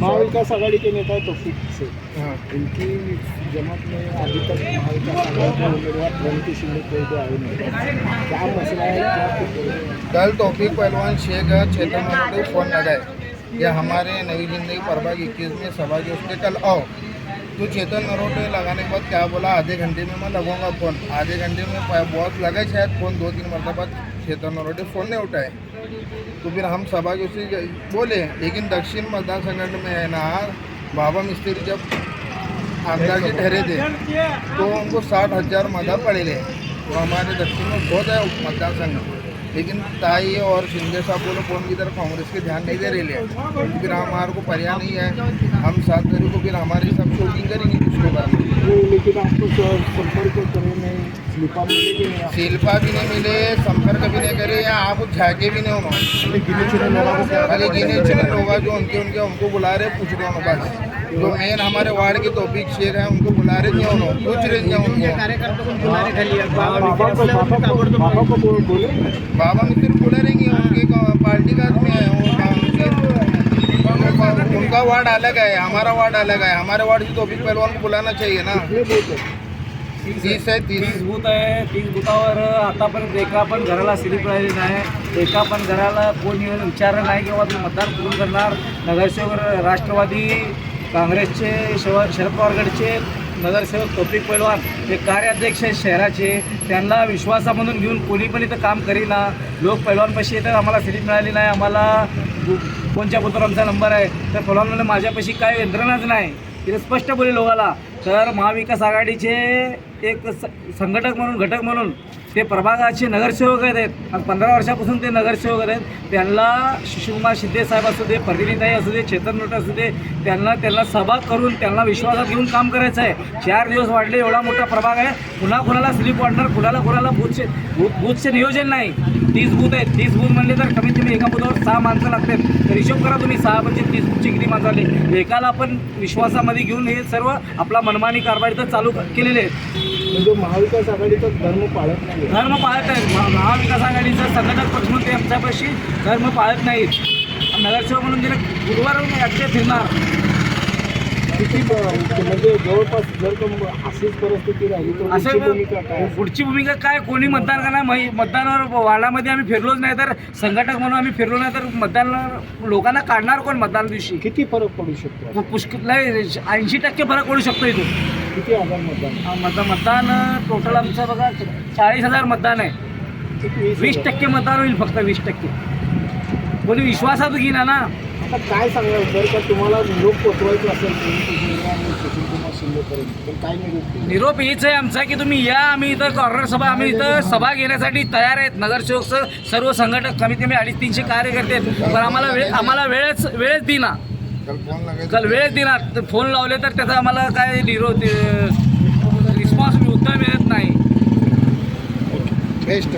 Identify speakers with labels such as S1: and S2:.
S1: महाविकास आघाड़ी के नेता है तौफीक से
S2: हाँ.
S1: इनकी जमात में अभी तक महाविकास आघाड़ी के उम्मीदवार प्रणति शिंदे कोई भी आए नहीं क्या मसला है क्या
S2: कल तौफीक पहलवान शेख चेतन मराठे फ़ोन लगाए कि हमारे नई ज़िंदगी प्रभाग इक्कीस में सभा के उसके कल आओ। तो चेतन नरोटे लगाने के बाद क्या बोला? आधे घंटे में मैं लगूँगा फ़ोन। आधे घंटे में बहुत लगा शायद फ़ोन दो तीन मरतबा चेतन नरोटे फ़ोन नहीं उठाए। तो फिर हम सभा के उसी बोले, लेकिन दक्षिण मतदान संगठन में है ना बाबा मिस्त्री जब आमदार जी ठहरे थे तो उनको साठ हज़ार मदा पड़े तो हमारे दक्षिण में बहुत है मतदान संघ लेकिन ताई और शिंदे साहब बोलो कौन की तरफ़ कांग्रेस के ध्यान नहीं दे रहे ले। फिर हमारे को पर्याय नहीं है। हम सात तारीख को फिर हमारे सब शूटिंग करेंगे उसके बाद
S1: लेकिन आपको संपर्क करे मिले कि नहीं
S2: शिल्पा भी नहीं मिले संपर्क भी नहीं करे या आप झाके भी नहीं उन्होंने
S1: गिने चुने लोगों को
S2: खाली गिने चुने लोग जो उनके उनके हमको बुला रहे पूछ रहे बस जो मेन हमारे वार्ड के तोफीक शेख हैं उनको बुला रहे नहीं उन्होंने पूछ रहे नहीं उनको
S1: बाबा
S2: मित्र बोले रहेंगे उनके पार्टी का आदमी है उनके- उनका वार्ड अलग है हमारा वार्ड अलग है। हमारे वार्ड की तोफीक पहलवान को बुलाना चाहिए ना। तीस है
S3: तीस. बूथ आहे तीस बूथावर आतापर्यंत एका पण घराला स्लिप राहिली नाही एका पण घराला कोण येऊन विचारलं नाही किंवा तुम्ही मतदान कुठून करणार? नगरसेवक राष्ट्रवादी काँग्रेसचे शव शरद पवार गटचे नगरसेवक तौफिक पैलवान हे कार्याध्यक्ष आहेत शहराचे त्यांना विश्वासामधून घेऊन कोणी पण इथं काम करीना. लोक पैलवानपाशी येतात आम्हाला स्लिप मिळाली नाही आम्हाला कोणत्या बूथवर आमचा नंबर आहे? तर पैलवान म्हणले माझ्यापाशी काय यंत्रणाच नाही. तिथे स्पष्ट बोले लोकाला तर महाविकास आघाडीचे एक स- संघटक म्हणून घटक म्हणून ते प्रभागाचे नगरसेवक आहेत. आणि पंधरा वर्षापासून ते नगरसेवक आहेत. त्यांना शिवकुमार शिंदे साहेब असू दे प्रतिनिधी असू दे चेतन नोट असू दे त्यांना त्यांना सभा करून त्यांना विश्वासात घेऊन काम करायचं आहे. चार दिवस वाढले एवढा मोठा प्रभाग आहे. पुन्हा कुणाला स्लीप वाढणार? कुणाला कुणाला बूथचे बूथ बूथचे नियोजन नाही. तीस बूथ आहेत. तीस बूथ म्हणले तर कमीत कमी एका बूथावर सहा माणसं लागतात. तर हिशोब करा तुम्ही सहा म्हणजे तीस बूथची किती माणसं आली. एकाला आपण विश्वासामध्ये घेऊन हे सर्व आपला मनमानी कारभार इथं चालू केलेले आहेत.
S1: म्हणजे महाविकास आघाडीचा धर्म पाळत नाही
S3: धर्म पाळत आहेत महा- महाविकास आघाडीचा संघटक पक्ष म्हणून ते आमच्यापाशी धर्म पाळत नाहीत. नगरसेवक म्हणून तिने गुरुवार अक्षय फिरणार.
S1: किती म्हणजे जवळपास जर का अशीच परिस्थिती राहिली तर तुमची भूमिका काय
S3: असं पुढची भूमिका काय? कोणी मतदान करणार मै- मतदानावर वार्डामध्ये आम्ही फिरलोच नाही तर संघटक म्हणून आम्ही फिरलो नाही तर मतदान लोकांना काढणार कोण मतदान दिवशी?
S1: किती फरक पडू शकतो?
S3: पुष्कळ ऐंशी टक्के फरक पडू शकतो इथून.
S1: किती हजार मतदान?
S3: हा, मतदान मतदान टोटल आमचं बघा चाळीस हजार मतदान आहे.
S1: किती?
S3: वीस
S1: हजार?
S3: टक्के मतदान होईल फक्त वीस टक्के. कोणी विश्वासात घेईना ना
S1: आता काय सांगाल जर का तुम्हाला निरोप पोचवायचा असेल प्रणिती शिंदे आणि सुशील कुमार शिंदेपर्यंत तर काय निरोप देईल?
S3: निरोप हेच आहे आमचा की तुम्ही या आम्ही इथं कॉर्नर सभा आम्ही इथं सभा घेण्यासाठी तयार आहेत. नगरसेवक स- सर्व संघटक कमीत कमी अडीच तीनशे कार्यकर्ते आहेत. पण आम्हाला वेळ आम्हाला वेळच वेळच देना
S2: कल फोन लगे
S3: काल वेळच तर फोन लावले तर त्याचा आम्हाला काय निरोप रिस्पॉन्स उत्तर मिळत नाही.
S2: बेस्ट